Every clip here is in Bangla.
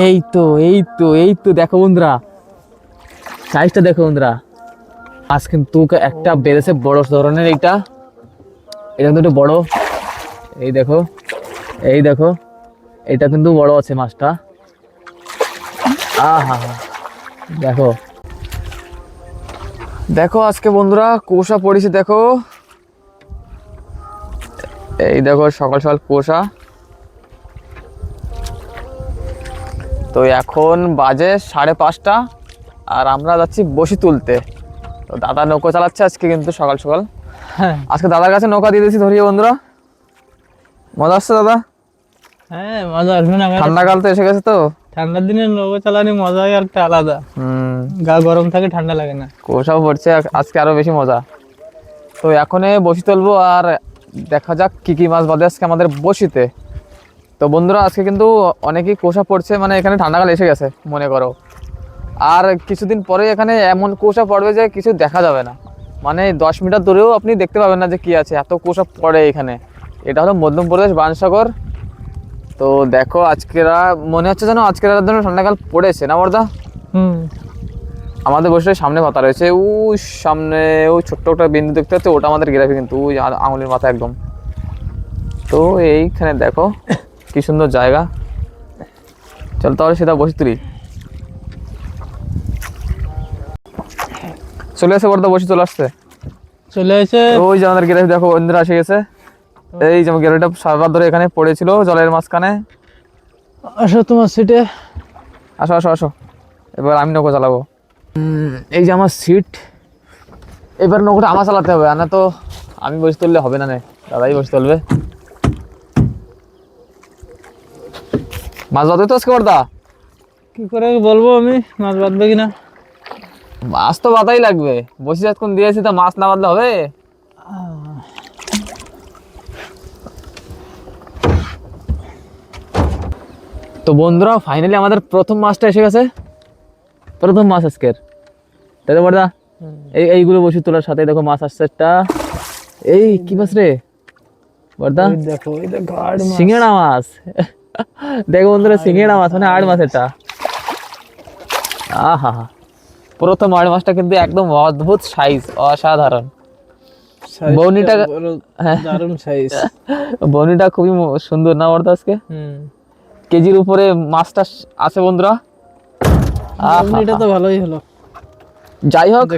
এই তো এই তো এই তো দেখো বন্ধুরা। সাইজটা দেখো বন্ধুরা। আজ কিন্তু একটা বেড়েছে বড় ধরনের এইটা। এটা কিন্তু বড়। এই দেখো এই দেখো, এটা কিন্তু বড় আছে মাছটা। আহা, দেখো। দেখো আজকে বন্ধুরা, কুয়াশা পড়েছে, দেখো। এই দেখো, সকাল সকাল কুয়াশা। তো এখন বাজে সাড়ে পাঁচটা আর আমরা যাচ্ছি বসি তুলতে। তো দাদা নৌকো চালাচ্ছে আজকে কিন্তু সকাল সকাল। হ্যাঁ। আজকে দাদার কাছে নৌকা দিয়ে দিয়েছি ধরিয়ে বন্ধুরা। মজা আসছে দাদা? হ্যাঁ মজা আসবে না। ঠান্ডাকাল তো এসে গেছে তো। ঠান্ডার দিনে নৌকো চালানি মজাই একটা আলাদা। হুম। গা গরম থাকে ঠান্ডা লাগে না। কুয়াশাও পড়ছে আজকে আরও বেশি মজা। তো এখনে বসি তুলবো আর দেখা যাক কি কি মাছ বাদে আজকে আমাদের বসিতে। তো বন্ধুরা আজকে কিন্তু অনেকেই কুয়াশা পড়ছে মানে এখানে ঠান্ডাকাল এসে গেছে মনে করো। আর কিছুদিন পরে এখানে এমন কুয়াশা পড়বে যে কিছু দেখা যাবে না। মানে দশ মিটার দূরেও আপনি দেখতে পাবেন না যে কি আছে এত কুয়াশা পড়ে এখানে। এটা হলো মধ্যপ্রদেশ বানসাগর। তো দেখো আজকেরা মনে হচ্ছে যেন আজকের জন্য ঠান্ডাকাল পড়েছে না বর্দা হুম। আমাদের বসে সামনে পাতা রয়েছে ওই সামনে ওই ছোট্ট একটা বিন্দু দেখতে পাচ্ছি ওটা আমাদের গ্রাফি কিন্তু ওই আঙুলের মাথা একদম। তো এইখানে দেখো কি সুন্দর জায়গা। চল তাহলে সেটা বসে তুলি। চলে এসে বড়দা বসে চলে আসছে। চলে এসে ওই যে আমাদের গ্রাফি দেখো বন্ধুরা এসে গেছে। এই যে আমার গ্রাফিটা সারাবার ধরে এখানে পড়েছিল জলের মাঝখানে। আসো তোমার সিটে আসো আসো আসো। এবার আমি নৌকো চালাবো। এই যে আমার সিট এবার নৌকোটা আমার চালাতে হবে আর না তো আমি বসে তুললে হবে না নে। দাদাই বসে তুলবে। মাছ বাদে তো আজকে বর্দা কি করে বলব আমি? মাছ বাঁধবে কিনা? মাছ তো বাদাই লাগবে। বসে যতক্ষণ দিয়েছি তা মাছ না বাঁধলে হবে? তো বন্ধুরা ফাইনালি আমাদের প্রথম মাছটা এসে গেছে। প্রথম মাছ আজকের। তাই তো বর্দা এই এইগুলো বসে তোলার সাথে দেখো মাছ আসছে একটা। এই কি মাছ রে? বর্দা দেখো আর মাছ। দেখো বন্ধুরা সিঙ্গেড়া মাছ মানে আড় মাছ এটা। আহা প্রথম আড় মাছটা কিন্তু একদম অদ্ভুত সাইজ অসাধারণ। Size বউনিটা- টা বড়, দারুণ সাইজ বনিটা খুবই সুন্দর না বর্দা আজকে? কেজির উপরে মাছটা আছে বন্ধুরা। এটা তো ভালোই হলো। যাই হোক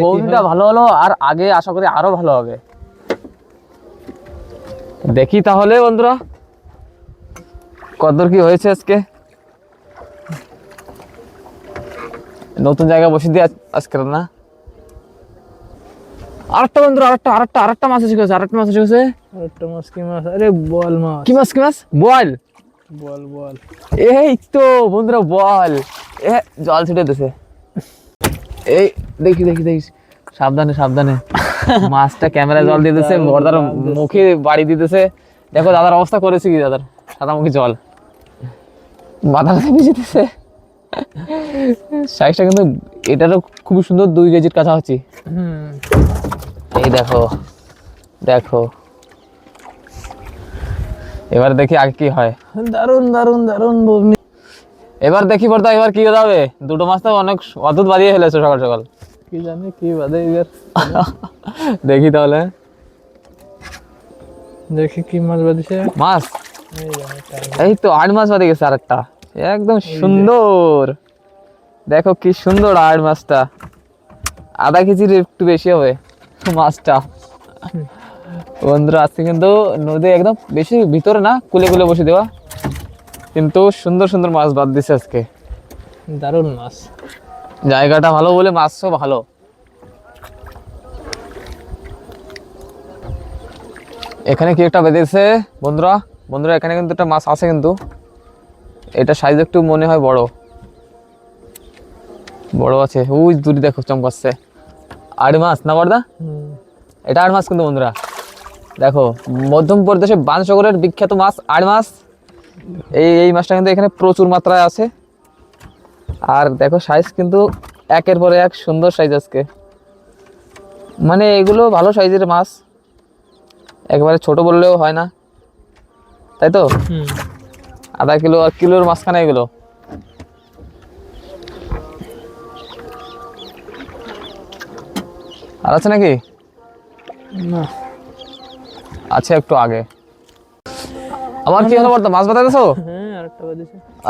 বউনিটা ভালো হলো আর আগে আশা করি আরও ভালো হবে। দেখি তাহলে বন্ধুরা। কতদূর কি হয়েছে আজকে? নতুন জায়গায় বসে দিয়ে আজ- আজকে না আরেকটা বন্ধুরা আরেকটা আরেকটা আরেকটা মাছ এসে গেছে আরেকটা মাছ এসে গেছে। আর একটা মাছ কি মাছ? আরে বল মাছ। কি মাছ কি মাছ? বল বল বল এই তো বন্ধুরা বল এ জল ছিটে দিছে। এই দেখি দেখি দেখি। সাবধানে সাবধানে। মাছটা ক্যামেরায় জল দিয়ে দিতেছে বর্দার মুখে বাড়ি দিতেছে। দেখো দাদার অবস্থা করেছে কি দাদার? সাদা মুখে জল। মাথাটা ভিজে দিতেছে সাইজটা কিন্তু এটারও খুবই সুন্দর দুই কেজির কাছাকাছি। এই দেখো দেখো। এবার দেখি আগে কি হয়। দারুণ দারুণ দারুণ বউনি এবার দেখি বর্দা এবার কি যাবে দুটো মাছ তো অনেক অদ্ভুত বাড়িয়ে ফেলেছো সকাল সকাল। কি জানি কি বাদে এবার। দেখি তাহলে। দেখি কি মাছ বাঁধিছে মাছ? এই তো আট মাছ বাদে গেছে আরেকটা। একদম সুন্দর। দেখো কি সুন্দর আট মাছটা আধা কেজির একটু বেশি হবে মাছটা। বন্ধুরা আজকে কিন্তু নদী একদম বেশি ভিতরে না কুলে কুলে বসে দেওয়া। কিন্তু সুন্দর সুন্দর মাছ বাদ দিছে আজকে। দারুণ মাছ। জায়গাটা ভালো বলে মাছও ভালো। এখানে কি একটা বেঁধেছে? বন্ধুরা বন্ধুরা এখানে কিন্তু একটা মাছ আছে কিন্তু। এটা সাইজ একটু মনে হয় বড়। বড় আছে। ওই দূরে দেখো চমকাচ্ছে। আড় মাছ না হুম। এটা আড় মাছ কিন্তু বন্ধুরা। দেখো মধ্যপ্রদেশে বানসাগরের বিখ্যাত মাছ আড় মাছ। এই এই মাছটা কিন্তু এখানে প্রচুর মাত্রায় আছে। আর দেখো সাইজ কিন্তু একের পরে এক সুন্দর সাইজ আজকে। মানে এগুলো ভালো সাইজের মাছ। একেবারে ছোট বললেও হয় না। তাই তো? আধা কিলো আর কিলোর মাঝখানে এগুলো? আর আছে নাকি? না। আছে একটু আগে। আমার কি হলো বলতো মাছ বাতাইছো হ্যাঁ,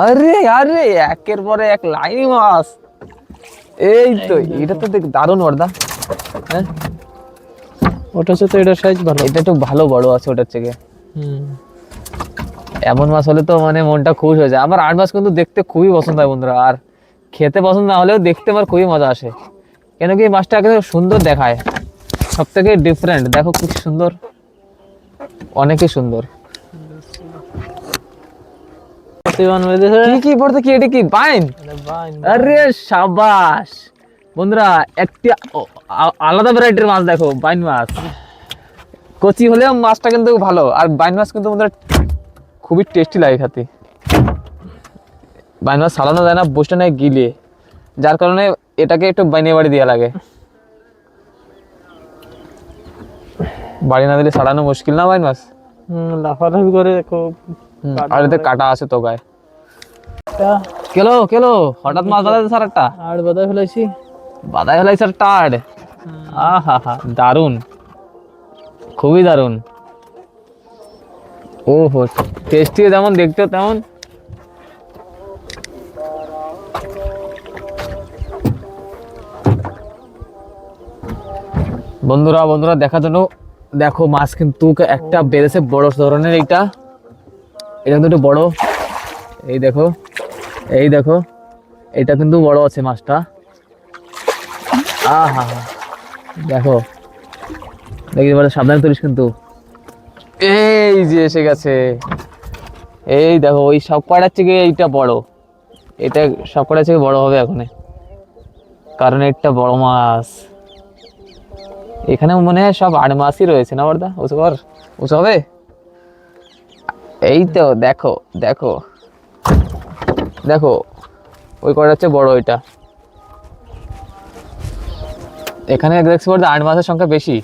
আরে আরে একের পরে এক লাইনি মাছ। এই তো এটা তো দেখ দারুণ বর্দা হ্যাঁ? ওটা হচ্ছে তো এটার সাইজ ভালো। এটা একটু ভালো বড় আছে ওটার থেকে। হুম। এমন মাছ হলে তো মানে মনটা খুশ হয়ে যায়। আমার আট মাছ কিন্তু দেখতে খুবই পছন্দ হয় বন্ধুরা, আর খেতে পছন্দ না হলেও দেখতে আমার খুবই মজা আসে। কেন কি মাছটা একেবারে সুন্দর দেখায় সব থেকে ডিফারেন্ট দেখো কি সুন্দর, অনেকই সুন্দর। কি এটা কি? বাইন আরে একটি আলাদা ভ্যারাইটির মাছ দেখো বাইন মাছ। কচি হলেও মাছটা কিন্তু ভালো, আর বাইন মাছ কিন্তু বন্ধুরা খুবই টেস্টি লাগে খেতে। বাইন মাছ সালানো যায় না বসে নেয় গিলে। যার কারণে এটাকে একটু বাইনে বাড়ি দেওয়া লাগে। বাড়ি না দিলে সারানো মুশকিল না বাইন মাছ লাফালাফি করে আর এতে কাটা আছে তো গায়ে। কেলো কেলো হঠাৎ মাছ বাজাতে স্যার একটা আর বাদা ফেলাইছি। বাদাই হলাই স্যার টাড আহা হা দারুণ খুবই দারুণ ওহো টেস্টিও যেমন, দেখতেও তেমন। বন্ধুরা বন্ধুরা, দেখার জন্য, দেখো মাছ কিন্তু একটা বেড়েছে, বড় ধরনের এইটা। এটা কিন্তু বড়। এই দেখো এই দেখো, এটা কিন্তু বড় আছে মাছটা। আহা, দেখো দেখি এবারে সাবধানে তুলিস কিন্তু। এই যে এসে গেছে। এই দেখো, ওই সব কটার থেকে এইটা বড়? এটা সব কটার থেকে বড় হবে এখন? কারণ এটা বড় মাছ। এখানে মনে হয় সব আট মাছই রয়েছে না বর্দা উঁচু কর উঁচু হবে? এই তো, দেখো দেখো। দেখো, ওই কটা হচ্ছে বড় ওইটা এখানে দেখছি বলতে আট মাসের সংখ্যা বেশি।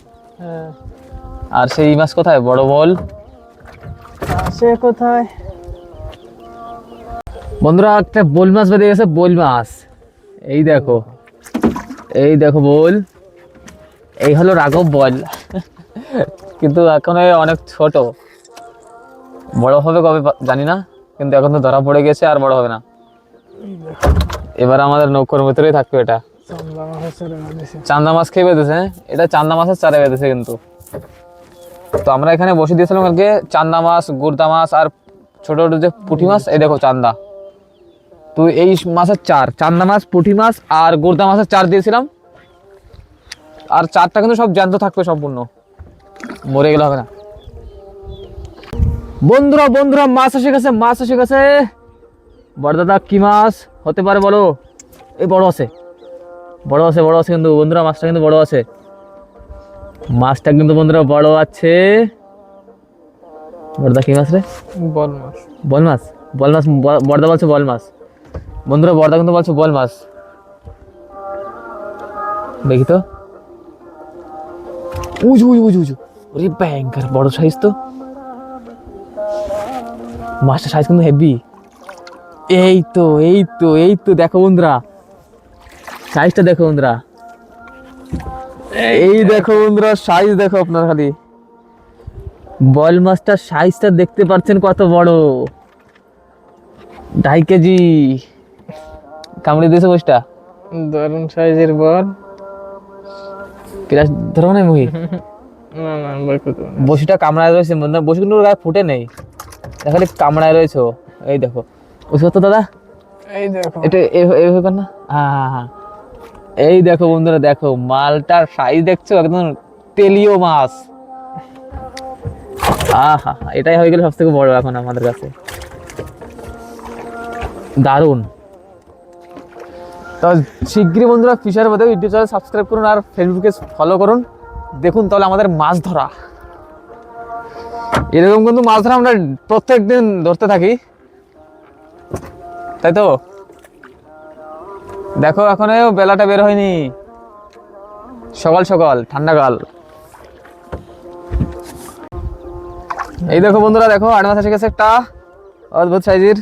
হ্যাঁ। আর সেই মাছ কোথায়? বড় বল? আছে কোথায়? বন্ধুরা একটা বোল মাছ বেঁধে গেছে বোল মাছ। এই দেখো এই দেখো বোল। এই হলো রাঘব বল। কিন্তু এখন অনেক ছোট। বড় হবে কবে জানি না কিন্তু এখন তো ধরা পড়ে গেছে আর বড় হবে না। এবার আমাদের নৌকোর ভিতরেই থাকবে এটা। চান্দা মাছ খেয়ে বেঁধেছে হ্যাঁ? এটা চান্দা মাছের চারে বেঁধেছে কিন্তু। তো আমরা এখানে বসে দিয়েছিলাম কালকে চান্দা মাছ, গুর্দা মাছ আর ছোট ছোট যে পুঁটি মাছ, এই দেখো চান্দা। তো এই মাছের চার, চান্দা মাছ, পুঁটি মাছ আর গুর্দা মাছের চার দিয়েছিলাম। আর চারটা কিন্তু সব জ্যান্ত থাকবে সম্পূর্ণ। মরে গেলে হবে না। বন্ধুরা বন্ধুরা, মাছ এসে গেছে, মাছ এসে গেছে। বড় দাদা কি মাছ? হতে পারে বলো। এই বড় আছে। বড় আছে বড় আছে কিন্তু, বন্ধুরা, মাছটা কিন্তু বড় আছে। মাছটা কিন্তু বন্ধুরা বড় আছে। বড়দা কি মাছ রে? বল মাছ। বল মাছ? বল মাছ বড়দা বলছে বল মাছ। বন্ধুরা বড়দা কিন্তু বলছে বল মাছ। দেখি তো। উজু উজু উজু উজু। ওরে ব্যাংকার বড় সাইজ তো। মাছটা সাইজ কিন্তু হেভি এই তো এই তো এই তো দেখো বন্ধুরা। সাইজটা দেখো বন্ধুরা। এই দেখো। বন্ধুরা সাইজ দেখো আপনার খালি। বল মাছটার সাইজটা দেখতে পাচ্ছেন কত বড়। ঢাই কেজি। কামড়ে দিয়েছে বসটা দারুণ সাইজের বল। পিলাস ধরো না মুহি না না। বসিটা কামড়ায় রয়েছে বন্ধুরা। বসি কিন্তু গায়ে ফুটে নেই। দেখা খালি কামড়ায় রয়েছে এই দেখো। ওষুধ তো দাদা? এই দেখো। এটা এইভাবে কর না? হ্যাঁ হ্যাঁ হ্যাঁ। এই দেখো বন্ধুরা, দেখো, মালটার সাইজ দেখছ? একদম তেলীয় মাছ। আহা, এটাই হয়ে গেল সব থেকে বড় এখন আমাদের কাছে। দারুণ। তো শিগগিরই বন্ধুরা ফিশার মধ্যে ইউটিউব চ্যানেল সাবস্ক্রাইব করুন আর ফেসবুকে ফলো করুন। দেখুন তাহলে আমাদের মাছ ধরা। এরকম কিন্তু মাছ ধরা আমরা প্রত্যেক দিন ধরতে থাকি। তাই তো? দেখো এখনও বেলাটা বের হয়নি। সকাল সকাল ঠান্ডাকাল এই দেখো বন্ধুরা দেখো আট মাস এসে গেছে একটা অদ্ভুত সাইজের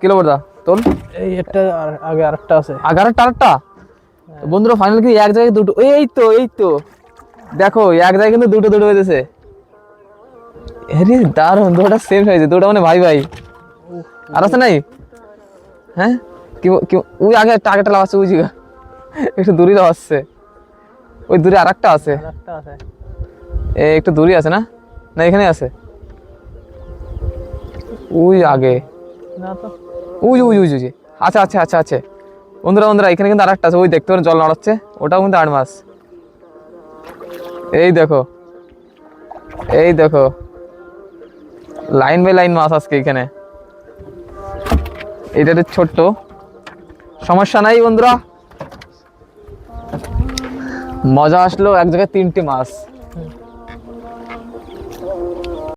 কিলো বড়দা তোল। এই একটা আর আগে আরেকটা আছে। আগারো টারটা বন্ধুরা ফাইনাল কি এক জায়গায় দুটো? এই তো এই তো। দেখো এক জায়গায় কিন্তু দুটো দুটো বেঁধেছে। আরে দারুণ দুটোটা সেম হয়েছে দুটো মানে ভাই ভাই। আর আছে নাই? হ্যাঁ? কি ব- কি ওই আগে টার্গেটটা লাগাচ্ছে ওই জায়গা একটু দূরে লাগাচ্ছে ওই দূরে আর একটা আছে। একটা আছে। এ একটু দূরে আছে না? না এখানে আছে? ওই আগে। উই উই উই উই আচ্ছা আচ্ছা আচ্ছা আছে বন্ধুরা বন্ধুরা এখানে কিন্তু আরেকটা আছে। ওই দেখতে পারেন জল নড়াচ্ছে। ওটাও কিন্তু আট মাস। এই দেখো। এই দেখো। লাইন বাই লাইন মাছ আজকে এখানে। এটা একটু ছোট্ট। সমস্যা নাই বন্ধুরা। মজা আসলো এক জায়গায় তিনটি মাছ।